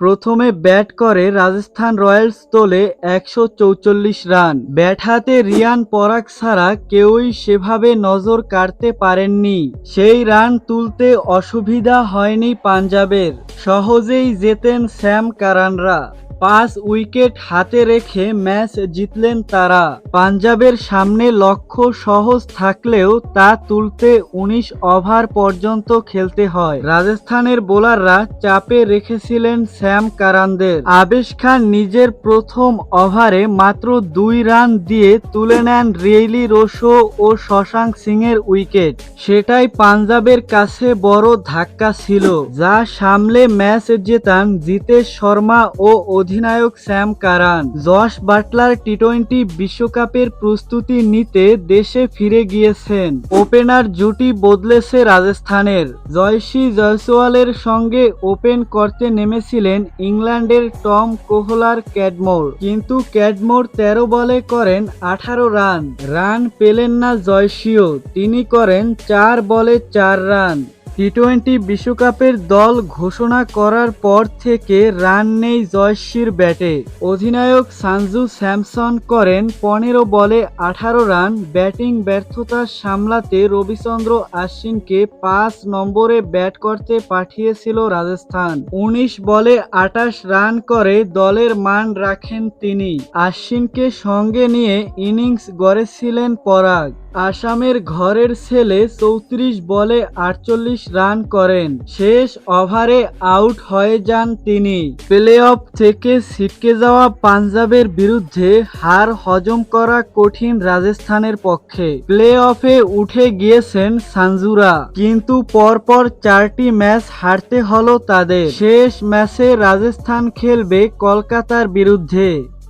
প্রথমে ব্যাট করে রাজস্থান রয়্যালস তোলে একশো চৌচল্লিশ রান। ব্যাট হাতে রিয়ান পরাগ ছাড়া কেউই সেভাবে নজর কাড়তে পারেননি। সেই রান তুলতে অসুবিধা হয়নি পাঞ্জাবের। সহজেই জেতেন স্যাম কারানরা। পাঁচ উইকেট হাতে রেখে ম্যাচ জিতলেন তারা। পাঞ্জাবের সামনে লক্ষ্য সহজ থাকলেও তা তুলতে উনিশ ওভার পর্যন্ত খেলতে হয়। রাজস্থানের বোলাররা চাপে রেখেছিলেন স্যাম কারানদের। আবেশ খান নিজের প্রথম ওভারে মাত্র দুই রান দিয়ে তুলে নেন রিয়েলি রোশো ও শশাঙ্ক সিং এর উইকেট। সেটাই পাঞ্জাবের কাছে বড় ধাক্কা ছিল, যা সামলে ম্যাচ জেতান জিতেশ শর্মা ও অধিনায়ক Sam Curran, Jos Buttler T twenty বিশ্বকাপের প্রস্তুতি নিতে দেশে ফিরে গিয়েছেন। ওপেনার জুটি বদলেছে রাজস্থানের। জয়সী জয়সওয়ালের সঙ্গে ওপেন করতে নেমেছিলেন ইংল্যান্ডের টম কোহলার ক্যাডমোর। কিন্তু ক্যাডমোর তেরো বলে করেন আঠারো রান। রান পেলেন না জয়সীও, তিনি করেন চার বলে চার রান। টি টোয়েন্টি বিশ্বকাপের দল ঘোষণা করার পর থেকে রান নেই জয়সীর ব্যাটে। অধিনায়ক সানজু স্যামসন করেন পনেরো বলে আঠারো রান। ব্যাটিং ব্যর্থতা সামলাতে রবিচন্দ্র আশ্বিনকে পাঁচ নম্বরে ব্যাট করতে পাঠিয়েছিল রাজস্থান। উনিশ বলে আটাশ রান করে দলের মান রাখেন তিনি। আশ্বিনকে সঙ্গে নিয়ে ইনিংস গড়েছিলেন পরাগ। আসামের ঘরের ছেলে চৌত্রিশ বলে আটচল্লিশ রান করেন। শেষ ওভারে আউট হয়ে যান তিনি। প্লে অফ থেকে ছিটকে যাওয়া পাঞ্জাবের বিরুদ্ধে হার হজম করা কঠিন রাজস্থানের পক্ষে। প্লে অফে উঠে গিয়েছেন সানজুরা। কিন্তু পরপর চারটি ম্যাচ হারতে হলো তাদের। শেষ ম্যাচে রাজস্থান খেলবে কলকাতার বিরুদ্ধে।